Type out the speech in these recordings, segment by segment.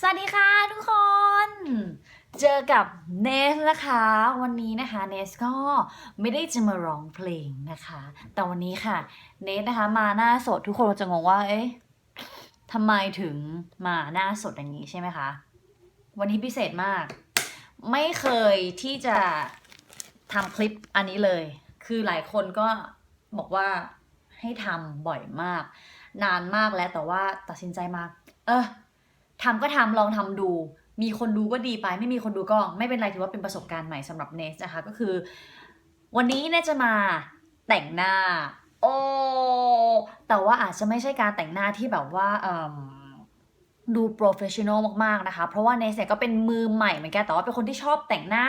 สวัสดีค่ะทุกคน เจอกับเนสนะคะ วันนี้นะคะเนสก็ไม่ได้จะมาร้องเพลงนะคะ แต่วันนี้ค่ะ เนสนะคะมาหน้าสดทุกคนจะงงว่า เอ๊ะทำไมถึงมาหน้าสดอย่างนี้ใช่ไหมคะ วันนี้พิเศษมาก ไม่เคยที่จะทำคลิปอันนี้เลย คือหลายคนก็บอกว่าให้ทำบ่อยมาก นานมากแล้วแต่ว่าตัดสินใจมา เออ ทำก็ทำลองทำดู มีคนดูก็ดีไป ไม่มีคนดูก็ไม่เป็นไรถือว่าเป็นประสบการณ์ใหม่สำหรับเนสนะคะ ก็คือ วันนี้เนสจะมาแต่งหน้า โอ้แต่ว่าอาจจะไม่ใช่การแต่งหน้าที่แบบว่าเอิ่ม ดูโปรเฟชชั่นอลมากๆนะคะ เพราะว่าเนสเนี่ยก็เป็นมือใหม่เหมือนกันแต่ว่าเป็นคนที่ชอบแต่งหน้า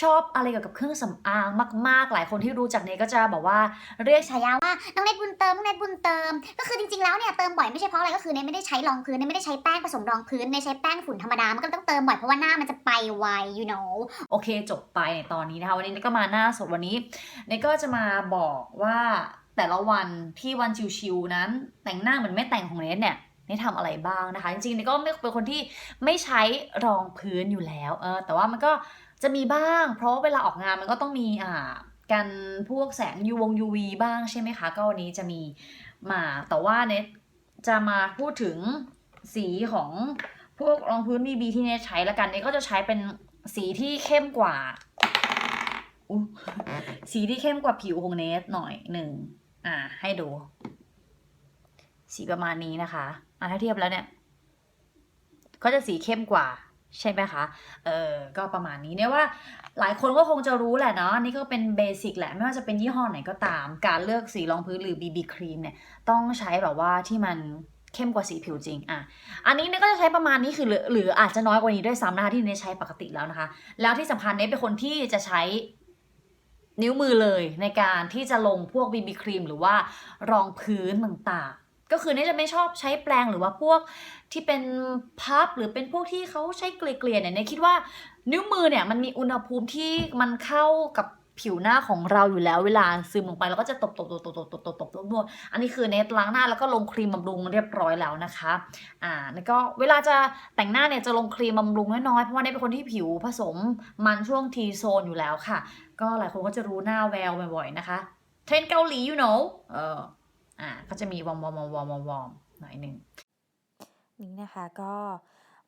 ชอบอะไรเกี่ยวกับเครื่องสำอางมาก ๆ หลายคนที่รู้จักเนสก็จะบอกว่าเรียกฉายาว่าน้องเน็ตบุญเติมน้องเน็ตบุญเติม ก็คือจริงๆแล้วเนี่ยเติมบ่อยไม่ใช่เพราะอะไรก็คือเน็ตไม่ได้ใช้รองพื้นเน็ตไม่ได้ใช้แป้งผสมรองพื้นเน็ตใช้แป้งฝุ่นธรรมดามันก็ต้องเติมบ่อยเพราะว่าหน้ามันจะไปไว you know โอเคจบไปในตอนนี้นะคะวันนี้เนยก็มาหน้าสดวันนี้เนยก็จะมาบอกว่าแต่ละวันที่วันชิวๆนั้นแต่งหน้าเหมือนไม่แต่งของเนทเนี่ย นททำอะไรบ้างนะคะ จริงๆเนยก็ไม่เป็นคนที่ไม่ใช้รองพื้นอยู่แล้วเออแต่ว่ามันก็จะมีบ้าง เพราะว่าเวลาออกงานมันก็ต้องมีอ่ากันพวกแสง UV UV บ้างใช่ไหมคะ ก็วันนี้จะมีมาแต่ว่าเนทจะมาพูดถึงสีของพวกรองพื้น BB ที่เนทใช้ละกันเนทก็จะใช้เป็นสีที่เข้มกว่าสีที่เข้มกว่าผิวของเนสหน่อยหนึ่งอ่า ให้ดู สีประมาณนี้นะคะ อ่าถ้าเทียบแล้วเนี่ยก็จะสีเข้มกว่าใช่ไหมคะ เออก็ประมาณนี้เนี่ยว่าหลายคนก็คงจะรู้แหละเนาะ นี่ก็เป็นเบสิกแหละ ไม่ว่าจะเป็นยี่ห้อไหนก็ตาม การเลือกสีรองพื้นหรือ BB ครีมเนี่ย ต้องใช้แบบว่าที่มันเข้มกว่าสีผิวจริง อะ อันนี้เนี่ยก็จะใช้ประมาณนี้คือหรือหรืออาจจะน้อยกว่านี้ด้วยซ้ำนะคะที่เนยใช้ปกติแล้วนะคะ แล้วที่สำคัญเนยเป็นคนที่จะใช้นิ้วมือเลยในการที่จะลงพวก BB ครีมหรือว่ารองพื้นต่างๆ ก็คือเนยจะไม่ชอบใช้แปรงหรือว่าพวกที่เป็นพับหรือเป็นพวกที่เขาใช้เกลี่ยๆเนี่ยเนยคิดว่านิ้วมือเนี่ยมันมีอุณหภูมิที่มันเข้ากับผิวหน้าของเราอยู่แล้วเวลาซึมลงไปเราก็จะตบตบตบตบตบตบตบตบนวดๆอันนี้คือเนตล้างหน้าแล้วก็ลงครีมบำรุงเรียบร้อยแล้วนะคะอ่าแล้วก็เวลาจะแต่งหน้าเนี่ยจะลงครีมบำรุงน้อยๆเพราะว่าเนี่ยเป็นคนที่ผิวผสมมันช่วงทีโซนอยู่แล้วค่ะ ก็หลายคนก็จะรู้หน้าแววบ่อยๆนะคะเทรนเกาหลี you know เออ อ่าก็จะมีวอมวอมวอมวอมวอมวอมหน่อยหนึ่งนี้นะคะก็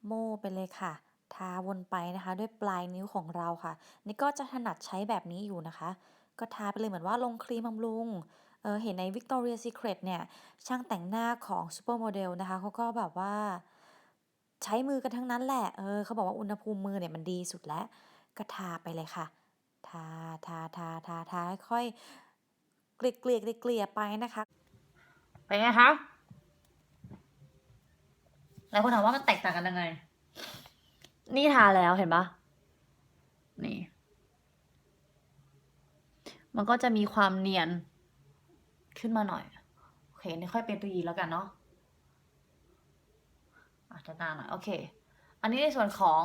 โม่ไปเลยค่ะ ทาวนไปนะคะด้วยปลายนิ้วของเราค่ะ นี่ก็จะถนัดใช้แบบนี้อยู่นะคะ ก็ทาไปเลยเหมือนว่าลงครีมบำรุงเออเห็นใน Victoria Secret เนี่ย ช่างแต่งหน้าของซูเปอร์โมเดลนะคะเขาก็แบบว่าใช้มือกันทั้งนั้นแหละ เออเขาบอกว่าอุณหภูมิมือเนี่ยมันดีสุดแล้ว ก็ทาไปเลยค่ะ ทา ทา ทา ทา ทาค่อยเกลี่ยเกลี่ยเกลี่ยไปนะคะ เป็นไงคะหลายคนถามว่ามันแตกต่างกันยังไง นี่ทาแล้วเห็นปะนี่ มันก็จะมีความเนียนขึ้นมาหน่อย โอเคนี่ค่อยเป็นรีแล้วกันเนาะอาจจะนานหน่อยโอเค อันนี้ในส่วนของ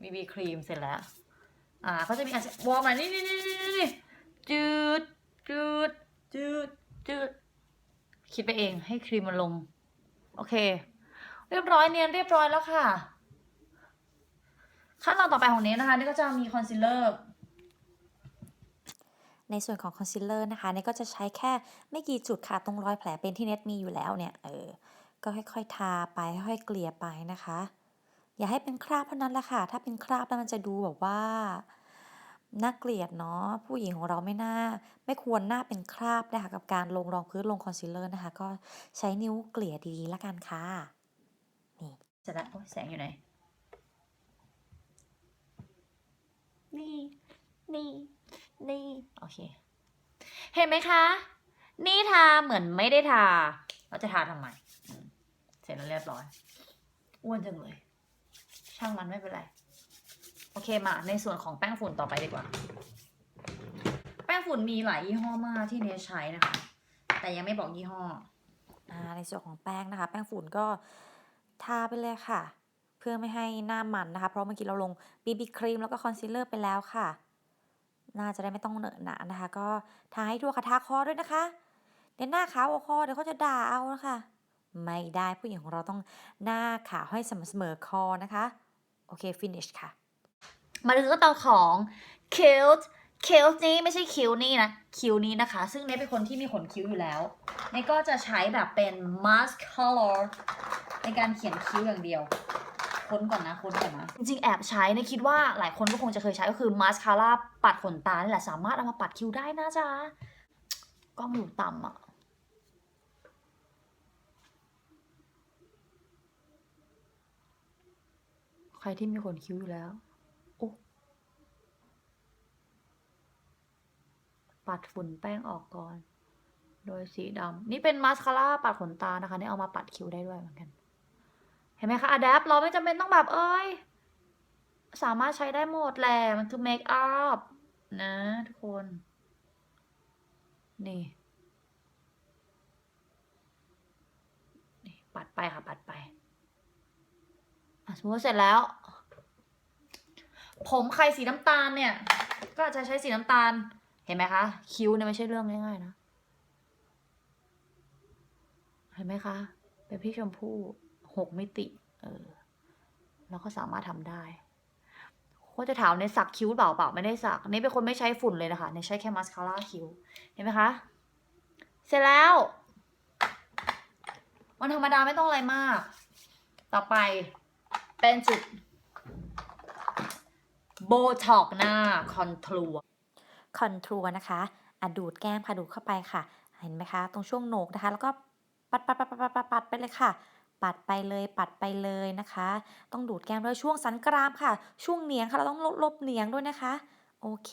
BB ครีมเสร็จแล้ว อ่า ก็จะมีอาจจะวอร์มหน่อยนี่นี่นี่นี่นี่จืดจืดจืดจืด คิดไปเองให้ครีมมันลง โอเค เรียบร้อยเนียนเรียบร้อยแล้วค่ะ ขั้นตอนต่อไปของเนสนะคะนี่ก็จะมีคอนซีลเลอร์ในส่วนของคอนซีลเลอร์นะคะเนทก็จะใช้แค่ไม่กี่จุดค่ะ ตรงรอยแผลเป็นที่เน็ตมีอยู่แล้วเนี่ย เออ ก็ค่อยๆทาไปค่อยๆเกลี่ยไปนะคะ อย่าให้เป็นคราบเท่านั้นแหละค่ะ ถ้าเป็นคราบแล้วมันจะดูแบบว่า น่าเกลียดเนาะผู้หญิงของเราไม่น่า ไม่ควรหน้าเป็นคราบนะคะกับการลงรองพื้นลงคอนซีลเลอร์นะคะ ก็ใช้นิ้วเกลี่ยดีๆละกันค่ะ นี่เสร็จแล้วโอ้ยแสงอยู่ไหน นี่ นี่ นี่ โอเค เห็นไหมคะ นี่ทาเหมือนไม่ได้ทา เราจะทาทำไมอืมเสร็จแล้วเรียบร้อย อ้วนจังเลย ช่างมันไม่เป็นไร โอเคมาในส่วนของแป้งฝุ่นต่อไปดีกว่า แป้งฝุ่นมีหลายยี่ห้อมากที่เนใช้นะคะ แต่ยังไม่บอกยี่ห้ออ่าในส่วนของแป้งนะคะ แป้งฝุ่นก็ทาไปเลยค่ะ เพื่อไม่ให้หน้ามันนะคะ เพราะเมื่อกี้เราลง BB ครีมแล้วก็คอนซีลเลอร์ไปแล้วค่ะ น่าจะได้ไม่ต้องเหนอะหนะนะคะ ก็ทาให้ทั่วค่ะทาคอด้วยนะคะเดี๋ยวหน้าขาวคอเดี๋ยวเขาจะด่าเอานะคะไม่ได้ผู้หญิงของเราต้องหน้าขาวให้สม่ำเสมอคอนะคะ โอเค finish ค่ะ มาถึงขั้นตอของ kilt kilt นี้ไม่ใช่คิ้วนี่นะ คิ้วนี้นะคะ ซึ่งเนยเป็นคนที่มีขนคิ้วอยู่แล้วเนยก็จะใช้แบบเป็น mask color ในการเขียนคิ้วอย่างเดียวค้นก่อนนะค้นก่อนนะจริงๆแอบใช้เนยคิดว่าหลายคนก็คงจะเคยใช้ก็คือ mascara ปัดขนตานี่แหละสามารถเอามาปัดคิ้วได้นะจ๊ะกล้องอยู่ต่ำอะใครที่มีขนคิ้วอยู่แล้ว โอ้ ปัดฝุ่นแป้งออกก่อน โดยสีดำนี่เป็นมาสคาร่าปัดขนตานะคะนี่เอามาปัดคิ้วได้ด้วยเหมือนกัน เห็นไหมคะอะแดปเราไม่จำเป็นต้องแบบเอ้ย สามารถใช้ได้หมดแหละมันคือเมคอัพนะ ทุกคน นี่นี่ปัดไปค่ะปัดไปอะสมมติว่าเสร็จแล้ว ผมใครสีน้ำตาลเนี่ย ก็อาจจะใช้สีน้ำตาล เห็นไหมคะ คิ้วเนี่ยไม่ใช่เรื่องง่ายๆนะ เห็นไหมคะ เป็นพี่ชมพู่หกมิติ เออเราก็สามารถทำได้ก็จะถามในสักคิ้วเปล่าเปล่าไม่ได้สักนี่เป็นคนไม่ใช้ฝุ่นเลยนะคะในใช้แค่มาสคาร่าคิ้ว เห็นไหมคะ เสร็จแล้ว วันธรรมดาไม่ต้องอะไรมาก ต่อไปเป็นจุดโบท็อกหน้าคอนทัวร์ คอนทัวร์นะคะอะดูดแก้มค่ะดูดเข้าไปค่ะ เห็นไหมคะ ตรงช่วงโหนกนะคะ แล้วก็ปัดปัดปัดปัดปัดปัดปัดไปเลยค่ะ ปัดไปเลยปัดไปเลยนะคะ ต้องดูดแก้มด้วยช่วงสันกรามค่ะ ช่วงเหนียงค่ะเราต้องลบลบเหนียงด้วยนะคะ โอเค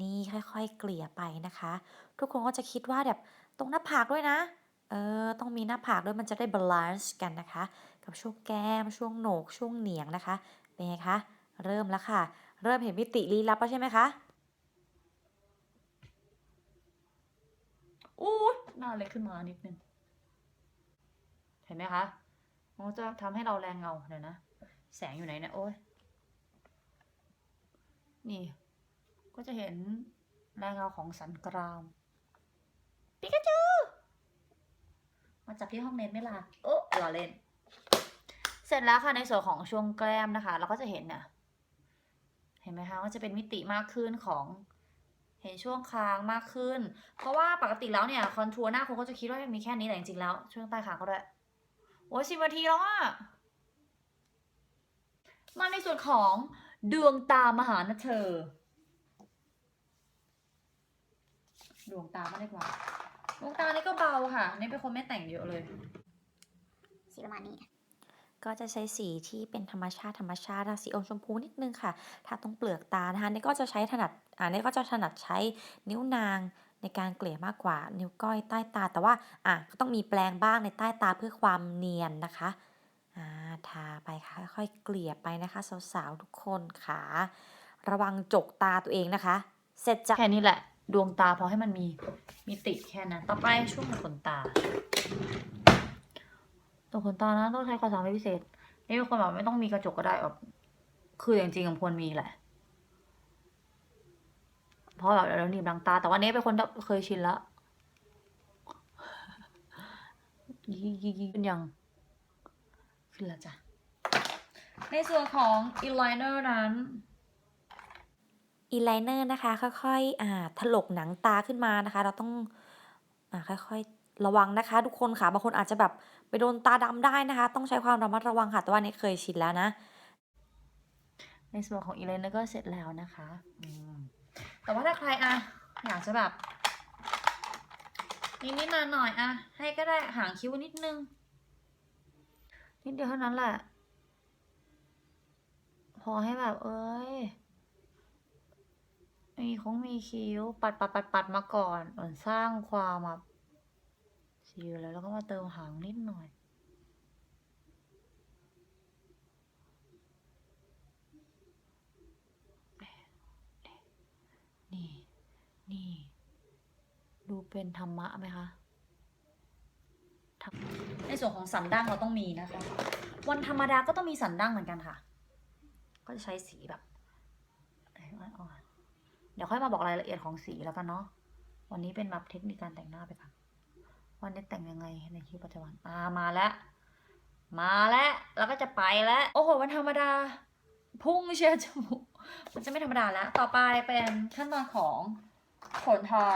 นี่ค่อยๆ เกลี่ยไปนะคะ ทุกคนก็จะคิดว่าแบบตรงหน้าผากด้วยนะเออต้องมีหน้าผากด้วยมันจะได้บาลานซ์กันนะคะ กับช่วงแก้มช่วงโหนกช่วงเหนียงนะคะ เป็นไงคะ เริ่มแล้วค่ะ เริ่มเห็นมิติลี้ลับแล้วใช่ไหมคะ อู้ยหน้าเล็กขึ้นมานิดนึง เห็นไหมคะมันก็จะทำให้เราแรงเงาเดี๋ยวนะ แสงอยู่ไหนเนี่ยโอ้ยนี่ ก็จะเห็นแรงเงาของสันกรามปิกาจูมาจับที่ห้องเน็ตไม่ล่ะโอ้รอเล่น เสร็จแล้วค่ะในส่วนของช่วงแก้มนะคะ เราก็จะเห็นเนี่ยเห็นไหมคะว่าจะเป็นมิติมากขึ้นของ เห็นช่วงคางมากขึ้น เพราะว่าปกติแล้วเนี่ยคอนทัวร์หน้าคนก็จะคิดว่ามีแค่นี้แต่จริงๆแล้ว ช่วงใต้คางก็ด้วยโอ้ยสิบนาทีแล้วอะมาในส่วนของดวงตามหานะเธอ ดวงตาก็เรียกว่า ดวงตานี่ก็เบาค่ะ นี่เป็นคนไม่แต่งเยอะเลย สีประมาณนี้ ก็จะใช้สีที่เป็นธรรมชาติธรรมชาติสีอมชมพูนิดนึงค่ะถ้าตรงเปลือกตานะคะนี่ก็จะใช้ถนัด อ่านี่ก็จะถนัดใช้นิ้วนางในการเกลี่ยมากกว่านิ้วก้อยใต้ตา แต่ว่าอะก็ต้องมีแปลงบ้างในใต้ตาเพื่อความเนียนนะคะอ่าทาไปค่ะค่อยๆเกลี่ยไปนะคะสาวๆทุกคนค่ะ ระวังจกตาตัวเองนะคะ เสร็จจากแค่นี้แหละ ดวงตาพอให้มันมีมิติแค่นั้นต่อไปช่วงขนตาตัวขนตานะต้องใช้ความสามารถพิเศษนี่เป็นคนแบบไม่ต้องมีกระจกก็ได้แบบคือจริงๆมันควรมีแหละ เพราะแบบเดี๋ยวหนีบดังตา แต่ว่าเนี้เป็นคนที่เคยชินแล้วยี่ยี่ยี่ขึ้นยังขึ้นแล้วจ้ะ ในส่วนของ eyeliner นั้นอีไลเนอร์นะคะ ค่อยๆอ่าถลกหนังตาขึ้นมานะคะ เราต้องอ่าค่อยๆระวังนะคะ ทุกคนค่ะบางคนอาจจะแบบไปโดนตาดำได้นะคะ ต้องใช้ความระมัดระวังค่ะแต่ว่านี่เคยชินแล้วนะ ในส่วนของอีเลนก็เสร็จแล้วนะคะอืม แต่ว่าถ้าใครอะอยากจะแบบนิดนิดหน่อยหน่อยอะให้ก็ได้หางคิ้วนิดนึง นิดเดียวเท่านั้นแหละ พอให้แบบเอ้ยมีคงมีคิ้ว ปัดปัดปัดปัดมาก่อนเหมือนสร้างความแบบสิวแล้วแล้วก็มาเติมหางนิดหน่อย นี่ นี่ ดูเป็นธรรมะไหมคะในส่วนของสันดั้งเราต้องมีนะคะ วันธรรมดาก็ต้องมีสันดั้งเหมือนกันค่ะ ก็จะใช้สีแบบเดี๋ยวค่อยมาบอกรายละเอียดของสีแล้วกันเนาะวันนี้เป็นแบบเทคนิคการแต่งหน้าไปก่อนวันนี้แต่งยังไงในชีวิตประจำวันอ่ามาแล้วมาแล้วแล้วก็จะไปแล้วโอ้โหวันธรรมดา พุ่งเชียร์จมูกมันจะไม่ธรรมดาแล้ว ต่อไปเป็นขั้นตอนของ ขนทา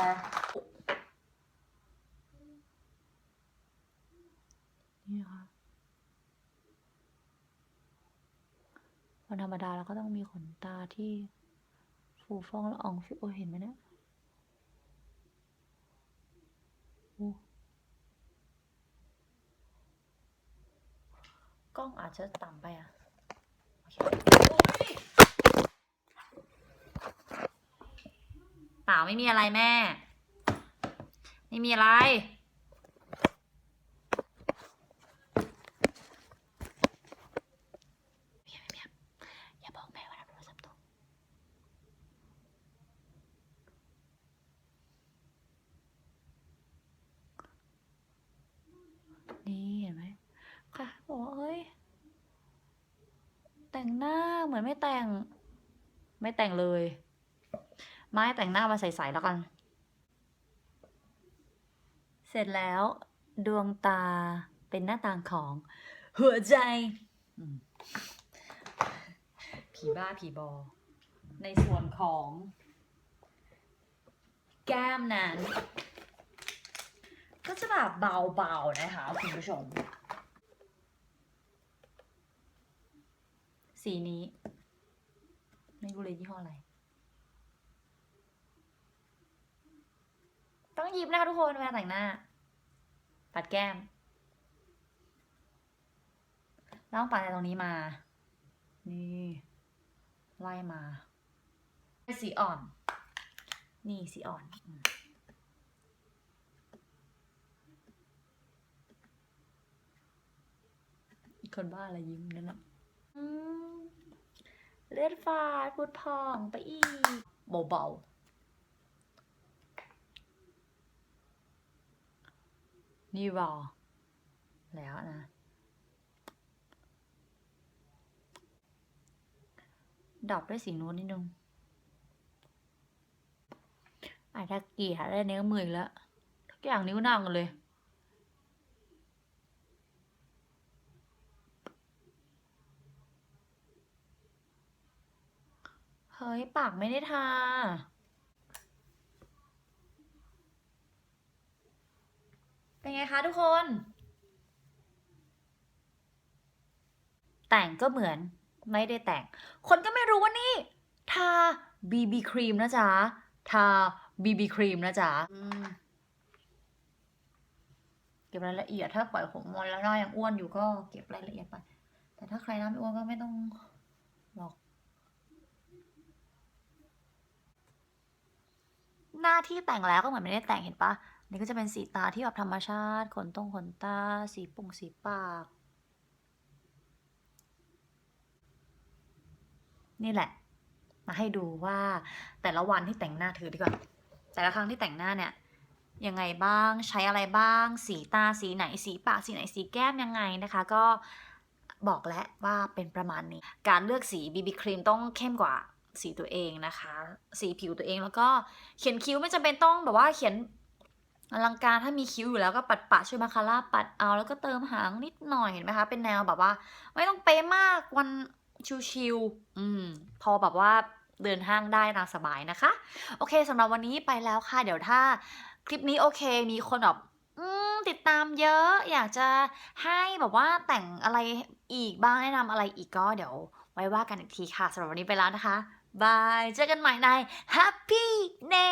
นี่นะคะวันธรรมดาเราก็ต้องมีขนตาที่ฟูฟ่องและอ่องฟิโอเห็นไหมเนี่ยกล้องอาจจะต่ำไปอะ โอเค เปล่าไม่มีอะไรแม่ ไม่มีอะไร อย่าบอกแม่ว่ารับโทรศัพท์ตกนี่เห็นไหมค่ะบอกว่าเอ้ย แต่งหน้าเหมือนไม่แต่ง ไม่แต่งเลย ไม่แต่งหน้ามาใสๆแล้วกัน เสร็จแล้วดวงตาเป็นหน้าต่างของ หัวใจผีบ้าผีบอ ในส่วนของ แก้มนั้นก็จะแบบเบาๆนะคะ คุณผู้ชม สีนี้ ไม่รู้เลยยี่ห้ออะไร ต้องยิบนะคะทุกคนเวลาแต่งหน้า ปัดแก้มแล้วต้องปัดอะไรตรงนี้มา นี่ไล่มา สีอ่อน นี่สีอ่อนคนบ้าอะไรยิ้มนั่นนะเลือดฝาดพุดพองไปอีกเบาๆ นี่รอแล้วนะ ดับด้วยสีนู้นนิดนึงอาจจะเกลี่ยได้เนื้อมืออีกแล้ว ทุกอย่างนิ้วนางเลย เฮ้ย ปากไม่ได้ทา เป็นไงคะทุกคน แต่งก็เหมือนไม่ได้แต่ง คนก็ไม่รู้ว่านี่ ทา BB ครีมนะจ๊ะ ทา BB ครีมนะจ๊ะอืมเก็บรายละเอียดถ้าปล่อยผมวันแล้วหน้ายังอ้วนอยู่ก็เก็บรายละเอียดไป แต่ถ้าใครหน้าไม่อ้วนก็ไม่ต้องหรอก หน้าที่แต่งแล้วก็เหมือนไม่ได้แต่งเห็นปะ นี่ก็จะเป็นสีตาที่แบบธรรมชาติขนตรงขนตา สีปุ่งสีปาก นี่แหละ มาให้ดูว่าแต่ละวันที่แต่งหน้าถือดีกว่า แต่ละครั้งที่แต่งหน้าเนี่ยยังไงบ้างใช้อะไรบ้าง สีตาสีไหนสีปากสีไหนสีแก้มยังไงนะคะ ก็บอกแล้วว่าเป็นประมาณนี้ การเลือกสี BB ครีมต้องเข้มกว่าสีตัวเองนะคะ สีผิวตัวเองแล้วก็เขียนคิ้วไม่จำเป็นต้องแบบว่าเขียน อลังการถ้ามีคิ้วอยู่แล้วก็ปัดปะช่วยมาคาร่าปัดเอาแล้วก็เติมหางนิดหน่อยเห็นไหมคะ เป็นแนวแบบว่า ไม่ต้องเป๊ะมากวันชิวๆอืม พอแบบว่าเดินห้างได้ตามสบายนะคะ โอเคสำหรับวันนี้ไปแล้วค่ะ เดี๋ยวถ้าคลิปนี้โอเค มีคนแบบติดตามเยอะ อยากจะให้แบบว่าแต่งอะไรอีกบ้างแนะนำอะไรอีกก็เดี๋ยวไว้ว่ากันอีกทีค่ะสำหรับวันนี้ไปแล้วนะคะบาย เจอกันใหม่ใน Happy n a